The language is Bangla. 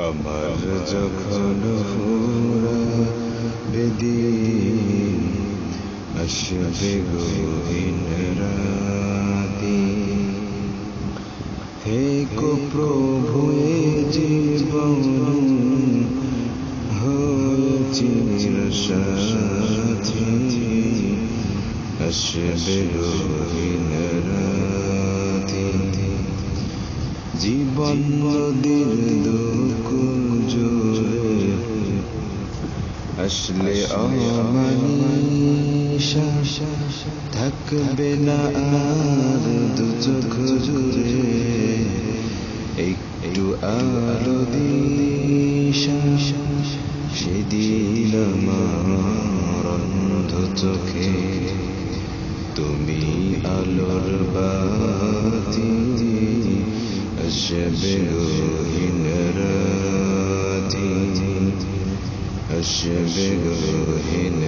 আমার যখন বেদিন আসবে গহীন রাতি থেকো প্রভু এ জীবন হয়েছি আসবে গহীন জীবন নদীর জোরে আসলে থাকবে না আর দু চোখ জুড়ে। একটু আলো দিশা, সেদিন আমার চোখে তুমি আলোর বাতি আসবে গহীন রাতি আসবে গহীন